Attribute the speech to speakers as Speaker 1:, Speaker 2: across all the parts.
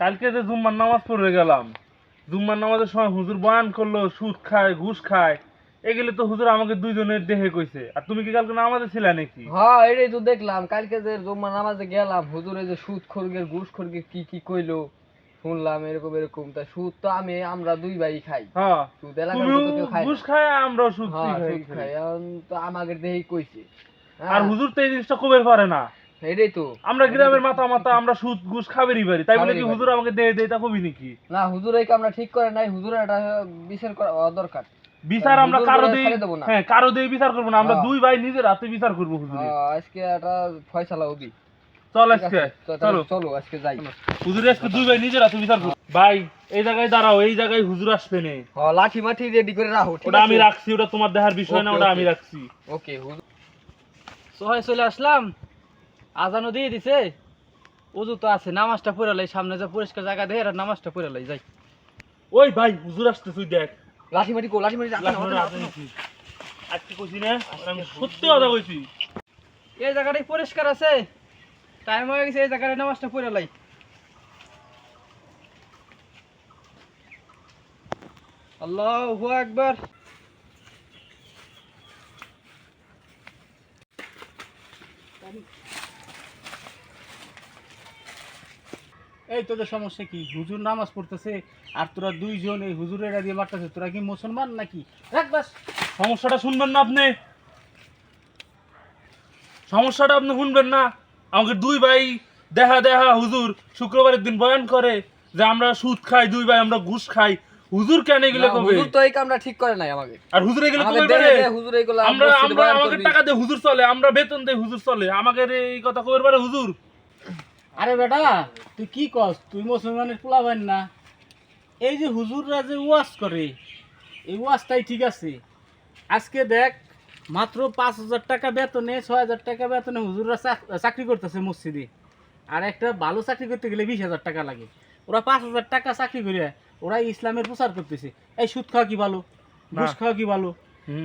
Speaker 1: কালকে যে জুম্মার নামাজ পড়ে গেলাম জুম্মার নামাজের সময় হুজুর বয়ান করল সুদ খায় ঘুষ খায় এগুলো তো হুজুর আমাকে দুইজনের দেহে কইছে। আর তুমি কি কালকে নামাজে ছিলে নাকি?
Speaker 2: হ্যাঁ এটাই তো দেখলাম কালকে যে জুম্মা নামাজে গেলাম হুজুরে যে সুদ খরগের ঘুষ খরগের কি কি কইলো শুনলাম এরকম এরকম তা সুদ তো আমি আমরা দুই ভাই খাই।
Speaker 1: হ্যাঁ
Speaker 2: সুদ এলাকার মতো কেউ খায়
Speaker 1: ঘুষ খায় আমরাও সুদ
Speaker 2: হ্যাঁ
Speaker 1: খাই।
Speaker 2: তো আমাকে দেহেই কইছে
Speaker 1: আর
Speaker 2: হ্যাঁ,
Speaker 1: হুজুর তো এই জিনিসটা কবে পারে না।
Speaker 2: এটাই তো।
Speaker 1: আমরা গ্রামের মাথা মাথা আমরা সুদ ঘুষ খাবেরই পারি তাই বলে কি হুজুর আমাকে দেয় দেয় তা কবি নাকি?
Speaker 2: না হুজুর এই কামটা ঠিক করে নাই। হুজুরের এটা বিচার করা দরকার।
Speaker 1: বিচার আমরা
Speaker 2: কারও
Speaker 1: দিয়ে। হ্যাঁ কারও দিয়ে বিচার করব না। আমরা। দুই ভাই নিজের হাতে বিচার করব হুজুরে।
Speaker 2: আজকে একটা ফয়সালা হবি।
Speaker 1: চল আজকে চলো
Speaker 2: চলো। আজকে যাই।
Speaker 1: হুজুরে আজকে দুই ভাই নিজের হাতে বিচার করব। ভাই এই জায়গায় দাঁড়াও এই জায়গায় হুজুর আসবে নে।
Speaker 2: লাঠি মাঠি রেডি করে রাখো
Speaker 1: ওটা আমি রাখছি ওটা তোমার দেখার বিষয় না ওটা আমি রাখছি।
Speaker 2: ওকে হুজুর।
Speaker 3: সহায় চলে আসলাম। আজানও দিয়ে দিছে। উজু তো আছে নামাজটা পড়ে লাই সামনে যা পরিষ্কার জায়গা দেয় আর নামাজটা পড়ে লাই যাই।
Speaker 1: ওই ভাই হুজুর আসতে তুই দেখ।
Speaker 2: লাঠি মাটি কো লাঠি মাটি।
Speaker 1: আজকে কইছি না আমি সত্যি কথা কইছি।
Speaker 3: এই জায়গাটাই পরিষ্কার আছে। টাইম হয়ে গেছে এই জায়গাটায় নামাজটা পড়ে লাই। আল্লাহু আকবার।
Speaker 4: এই তোদের সমস্যা কি? হুজুর নামাজ পড়তেছে আর তোরা দুইজন এই হুজুরের দিয়ে মারতেছে তোরা কি মুসলমান নাকি? রাখ বাস।
Speaker 1: সমস্যাটা শুনবেন না আপনি। সমস্যাটা আপনি শুনবেন না। আমাকে দুই ভাই দেখা দেখা হুজুর শুক্রবারের দিন বয়ান করে যে আমরা সুদ খাই দুই ভাই আমরা ঘুষ খাই। হুজুর কেন এগুলো কবে?
Speaker 2: হুজুর তো এই কামটা ঠিক করে নাই আমাকে।
Speaker 1: আর হুজুর এগুলো কবে
Speaker 2: দেহে হুজুর এইগুলা
Speaker 1: আমরা আমরা আমাকে টাকা দিয়ে হুজুর চলে আমরা বেতন দেই হুজুর চলে। আমাকে এই কথা কবে পারে হুজুর?
Speaker 4: আরে বেটা তুই কি কস? তুই মুসলমানের পোলাবেন না। এই যে হুজুররা যে ওয়াজ করে এই ওয়াজটাই ঠিক আছে। আজকে দেখ মাত্র পাঁচ হাজার টাকা বেতনে ছয় হাজার টাকা বেতনে হুজুররা চাক- চাকরি করতেছে মসজিদে। আর একটা ভালো চাকরি করতে গেলে বিশ হাজার টাকা লাগে। ওরা পাঁচ হাজার টাকা চাকরি করে ওরা ইসলামের প্রচার করতেছে। এই সুদ খাওয়া কি ভালো? ঘুষ খাওয়া কি ভালো?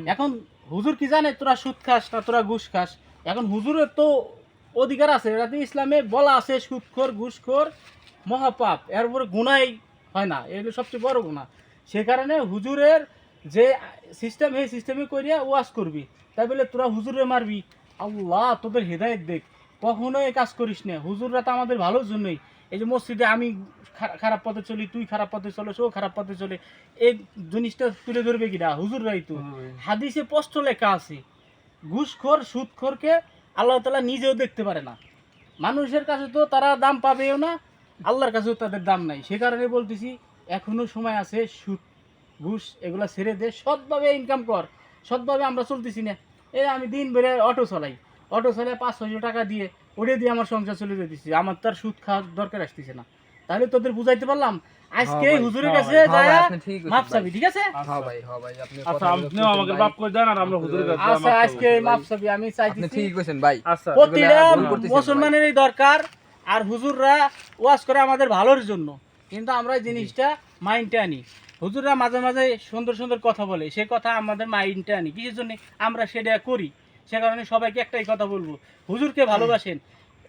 Speaker 4: এখন হুজুর কি জানে? তোরা সুদ খাস না তোরা ঘুষ খাস? এখন হুজুরের তো অধিকার আছে। এটাতে ইসলামে বলা আছে সুদখোর ঘুষখোর মহাপাপ। এর উপরে গুণাই হয় না। এগুলো সবচেয়ে বড় গুণা সে কারণে হুজুরের যে সিস্টেম এই সিস্টেমে করিয়া ওয়াজ করবি। তাই বলে তোরা হুজুরে মারবি। আল্লাহ তোদের হেদায়েত দেখ। কখনো এই কাজ করিস না। হুজুররা তো আমাদের ভালোর জন্যই। এই যে মসজিদে আমি খারাপ পথে চলি তুই খারাপ পথে চলে ও খারাপ পথে চলে। এই জিনিসটা তুলে ধরবে কিনা হুজুররাই তো। হাদিসে স্পষ্ট লেখা আছে। ঘুষখোর সুদখোরকে আল্লাহ তালা নিজেও দেখতে পারে না। মানুষের কাছে তো তারা দাম পাবেও না, আল্লাহর কাছেও তাদের দাম নাই। সে কারণে বলতেছি এখনও সময় আছে, সুদ, ঘুষ এগুলো ছেড়ে দে, সৎভাবে ইনকাম কর। সৎভাবে আমরা চলতেছি না। এই আমি দিন বেড়ে অটো চালাই। অটো চালাই পাঁচ ছশো টাকা দিয়ে ওটা দিয়ে আমার সংসার চলে যেতেছি। আমার তার সুদ খাওয়ার দরকার আসতেছে না। তাহলে তোদের বুঝাইতে পারলাম। আজকে
Speaker 2: হ্যাঁ
Speaker 4: হুজুরের
Speaker 1: হ্যাঁ
Speaker 4: কাছে
Speaker 2: হ্যাঁ
Speaker 4: যায়
Speaker 2: বলছেন
Speaker 4: মাপ চাবি ঠিক আছে?
Speaker 2: হ্যাঁ ভাই হ্যাঁ ভাই আপনি
Speaker 1: আচ্ছা আপনিও আমাকে। মাফ করে দেন আর আমরা হুজুরের কাছে
Speaker 4: আচ্ছা আজকে মাপ চাবি আমি
Speaker 2: আপনি ঠিক কইছেন ভাই।
Speaker 1: আচ্ছা।
Speaker 4: প্রতিটা মুসলমানেরই দরকার আর হুজুররা ওয়াজ করে আমাদের ভালোর জন্য। কিন্তু আমরা এই জিনিসটা মাইন্ডে আনি। হুজুররা মাঝে মাঝে সুন্দর সুন্দর কথা বলে। সে কথা আমাদের মাইন্ডে আনি। কিসের জন্য? আমরা সেটা করি। সে কারণে সবাইকে একটাই কথা বলব। হুজুরকে ভালোবাসেন।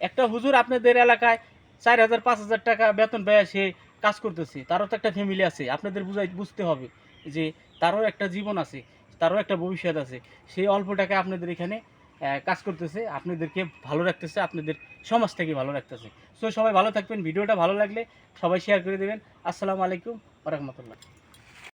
Speaker 4: একটা হুজুর আপনাদের এলাকায় চার হাজার, পাঁচ হাজার টাকা বেতন ব্যয় সে কাজ করতেছে। তারও তো একটা ফ্যামিলি আছে। আপনাদের বুঝাই বুঝতে হবে যে তারও একটা জীবন আছে, তারও একটা ভবিষ্যৎ আছে। সেই অল্প টাকা আপনাদের এখানে কাজ করতেছে, আপনাদেরকে ভালো রাখতেছে, আপনাদের সমাজটাকে ভালো রাখতেছে। সো সবাই ভালো থাকবেন। ভিডিওটা ভালো লাগলে সবাই শেয়ার করে দেবেন। আসসালামু আলাইকুম রহমতুল্লাহ।